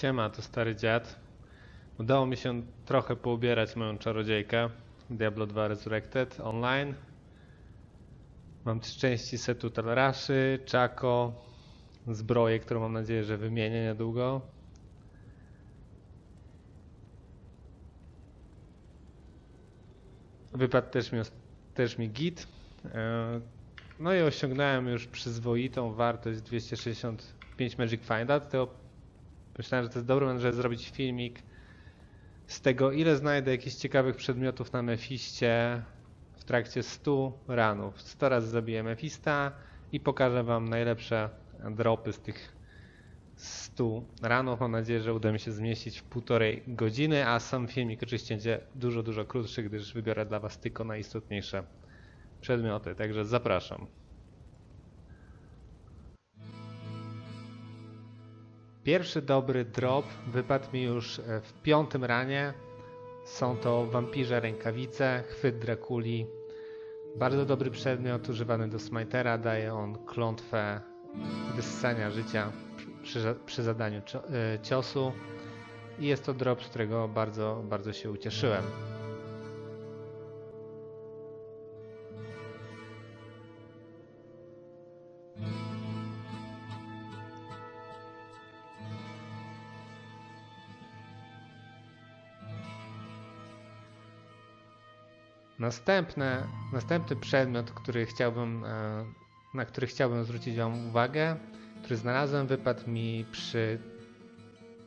Siema, to stary dziad. Udało mi się trochę poubierać moją czarodziejkę. Diablo 2 Resurrected online. Mam trzy części setu Talraszy, Chaco, zbroję, którą mam nadzieję, że wymienię niedługo. Wypadł też mi, też mi git. E, No i osiągnąłem już przyzwoitą wartość 265 Magic Finda. Myślałem, że to jest dobry moment, żeby zrobić filmik z tego, ile znajdę jakichś ciekawych przedmiotów na Mefiście w trakcie 100 ranów. 100 razy zabiję Mefista i pokażę Wam najlepsze dropy z tych 100 ranów. Mam nadzieję, że uda mi się zmieścić w półtorej godziny, a sam filmik oczywiście będzie dużo, dużo krótszy, gdyż wybiorę dla Was tylko najistotniejsze przedmioty. Także zapraszam. Pierwszy dobry drop wypadł mi już e, w piątym ranie. Są to wampirze rękawice, chwyt Drakuli. Bardzo dobry przedmiot używany do smitera. Daje on klątwę wyssania życia przy, przy zadaniu e, ciosu. I jest to drop, z którego bardzo, bardzo się ucieszyłem. Następne, następny przedmiot, który chciałbym, e, na który chciałbym zwrócić Wam uwagę, który znalazłem, wypadł mi przy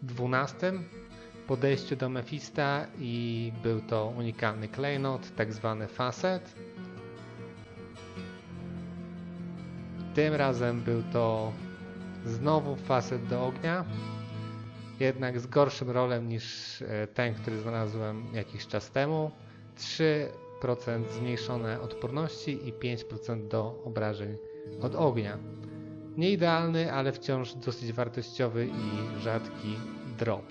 12 podejściu do Mefista i był to unikalny klejnot, tak zwany facet. Tym razem był to znowu facet do ognia, jednak z gorszym rolem niż e, ten, który znalazłem jakiś czas temu. 3% zmniejszone odporności i 5% do obrażeń od ognia. Nie idealny, ale wciąż dosyć wartościowy i rzadki drop.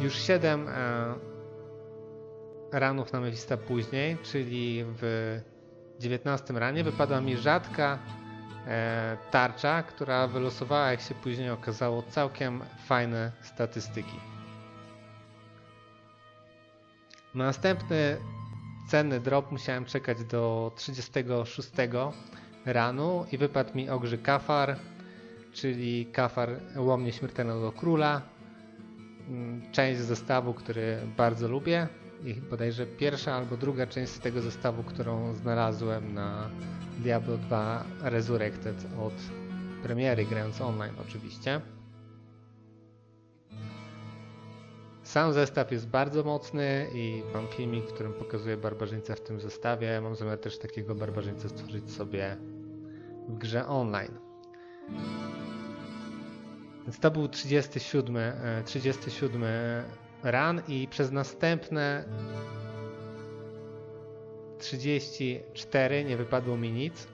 Już 7 e, ranów na Mefista później, czyli w 19 ranie wypadła mi rzadka e, tarcza, która wylosowała, jak się później okazało, całkiem fajne statystyki. Na następny cenny drop musiałem czekać do 36 ranu i wypadł mi ogrzy kafar, czyli kafar łomnie śmiertelnego króla. Mm, Część zestawu, który bardzo lubię i bodajże pierwsza albo druga część z tego zestawu, którą znalazłem na Diablo 2 Resurrected od premiery, grając online oczywiście. Sam zestaw jest bardzo mocny i mam filmik, w którym pokazuję barbarzyńcę w tym zestawie. Mam zamiar też takiego barbarzyńcę stworzyć sobie w grze online. Więc to był 37, e, 37 ran i przez następne 34 nie wypadło mi nic.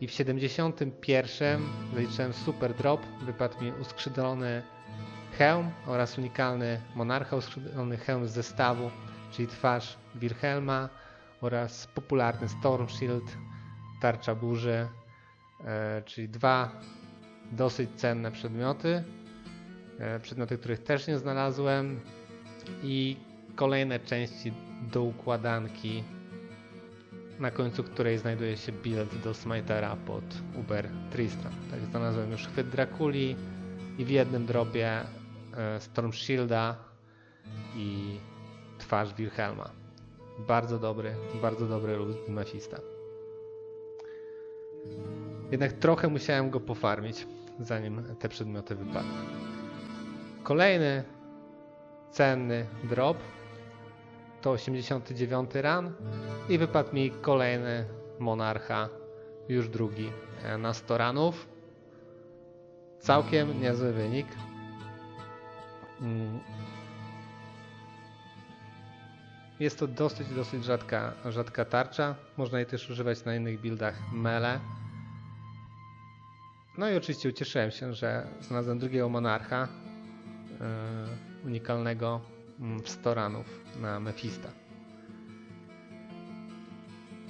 I w 71 zaliczyłem super drop. Wypadł mi uskrzydlony hełm oraz unikalny monarcha, uskrzydlony hełm z zestawu, czyli twarz Wilhelma oraz popularny Storm Shield, tarcza burzy, e, czyli dwa dosyć cenne przedmioty. E, przedmioty, których też nie znalazłem i kolejne części do układanki na końcu której znajduje się bilet do Smitera pod Uber Tristram. Tak, znalazłem już chwyt Drakuli i w jednym drobie Storm Shielda i twarz Wilhelma. Bardzo dobry, bardzo dobry lud Mefista. Jednak trochę musiałem go pofarmić, zanim te przedmioty wypadły. Kolejny cenny drop to 89 ran i wypadł mi kolejny monarcha, już drugi e, na 100 ranów. Całkiem niezły wynik. Mm. Jest to dosyć, dosyć rzadka, rzadka tarcza. Można jej też używać na innych buildach mele. No i oczywiście ucieszyłem się, że znalazłem drugiego monarcha yy, unikalnego mm, w 100 ranów na Mefista.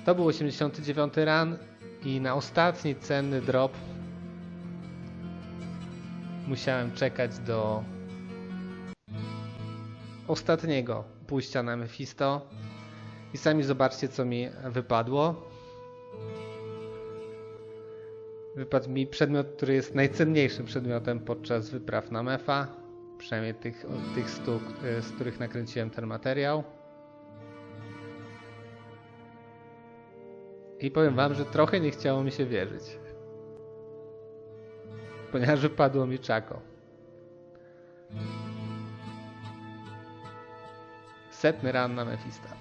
To był 89 ran i na ostatni cenny drop musiałem czekać do ostatniego pójścia na Mephisto. I sami zobaczcie, co mi wypadło. Wypadł mi przedmiot, który jest najcenniejszym przedmiotem podczas wypraw na Mefa. Przynajmniej tych, tych stu, e, z których nakręciłem ten materiał. I powiem wam, że trochę nie chciało mi się wierzyć. Ponieważ wypadło mi czako. Setny ran na Mefista.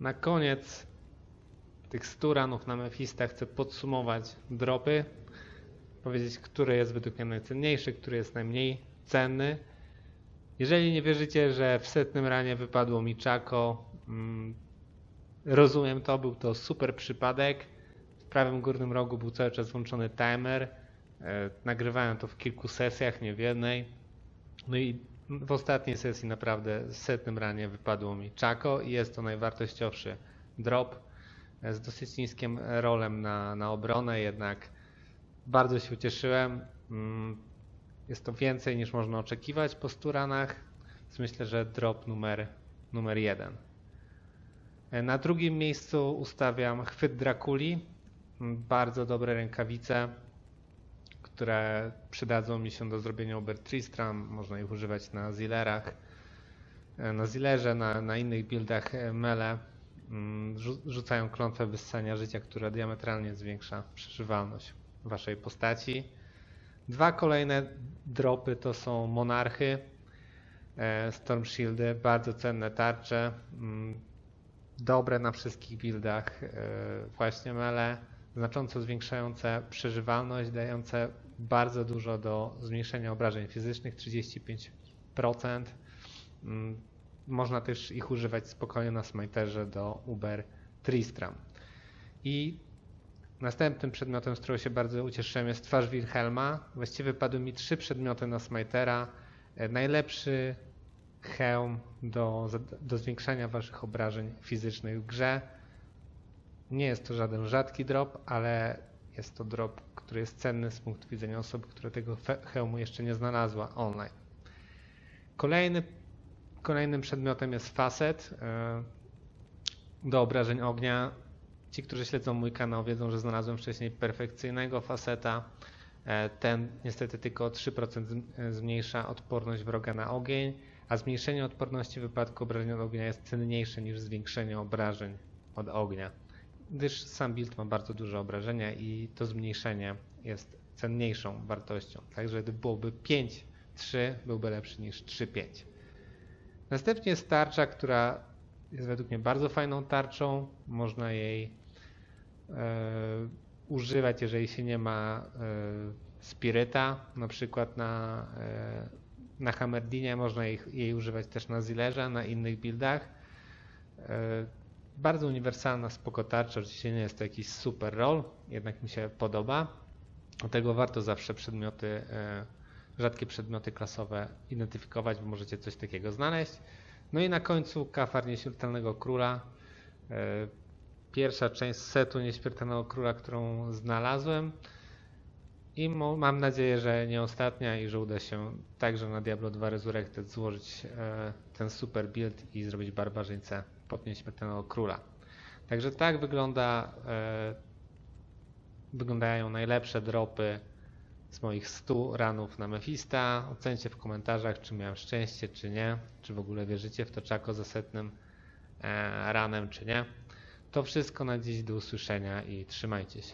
Na koniec tych 100 ranów na Mefista chcę podsumować dropy. Powiedzieć, który jest według mnie najcenniejszy, który jest najmniej cenny. Jeżeli nie wierzycie, że w setnym ranie wypadło mi czako, mm, rozumiem to, był to super przypadek. W prawym górnym rogu był cały czas włączony timer. E, Nagrywałem to w kilku sesjach, nie w jednej. No i w ostatniej sesji naprawdę w setnym ranie wypadło mi czako i jest to najwartościowszy drop z dosyć niskim rolem na, na obronę, jednak bardzo się ucieszyłem. Mm, Jest to więcej niż można oczekiwać po 100 ranach, więc myślę, że drop numer, numer jeden. Na drugim miejscu ustawiam chwyt Drakuli. Mm, Bardzo dobre rękawice, które przydadzą mi się do zrobienia Uber Tristram. Można ich używać na Zilerach, e, na Zilerze, na, na innych buildach e, Mele. Mm, rzu- Rzucają klątwę wyssania życia, która diametralnie zwiększa przeżywalność waszej postaci. Dwa kolejne dropy to są Monarchy, e, Storm Shieldy, bardzo cenne tarcze. mm, dobre na wszystkich buildach, właśnie mele, znacząco zwiększające przeżywalność, dające bardzo dużo do zmniejszenia obrażeń fizycznych, 35%. Mm, Można też ich używać spokojnie na smiterze do Uber Tristram. I następnym przedmiotem, z którego się bardzo ucieszyłem, jest twarz Wilhelma. Właściwie padły mi trzy przedmioty na smitera. E, Najlepszy hełm do, do zwiększania waszych obrażeń fizycznych w grze. Nie jest to żaden rzadki drop, ale jest to drop, który jest cenny z punktu widzenia osoby, która tego hełmu jeszcze nie znalazła online. Kolejny, kolejnym przedmiotem jest facet e, do obrażeń ognia. Ci, którzy śledzą mój kanał, wiedzą, że znalazłem wcześniej perfekcyjnego faceta. E, Ten niestety tylko o 3% zm- e, zmniejsza odporność wroga na ogień, a zmniejszenie odporności w wypadku obrażeń od ognia jest cenniejsze niż zwiększenie obrażeń od ognia, gdyż sam build ma bardzo duże obrażenia i to zmniejszenie jest cenniejszą wartością. Także gdyby byłoby 5-3, byłby lepszy niż 3-5. Następnie jest tarcza, która jest według mnie bardzo fajną tarczą. Można jej e, używać, jeżeli się nie ma e, spiryta, na przykład na, e, na Hammerdinie, można jej, jej używać też na Zilerze, na innych buildach. Bardzo uniwersalna, spoko tarcza, oczywiście nie jest to jakiś super roll, jednak mi się podoba. Dlatego warto zawsze przedmioty, e, rzadkie przedmioty klasowe identyfikować, bo możecie coś takiego znaleźć. No i na końcu kafar nieśmiertelnego króla. E, Pierwsza część setu nieśmiertelnego króla, którą znalazłem. I mam nadzieję, że nie ostatnia i że uda się także na Diablo 2 Resurrected złożyć e, ten super build i zrobić barbarzyńcę pod nieśmiertelnego króla. Także tak wygląda, e, wyglądają najlepsze dropy z moich 100 ranów na Mefista. Ocencie w komentarzach, czy miałem szczęście, czy nie. Czy w ogóle wierzycie w to czako za setnym e, ranem, czy nie. To wszystko na dziś. Do usłyszenia i trzymajcie się.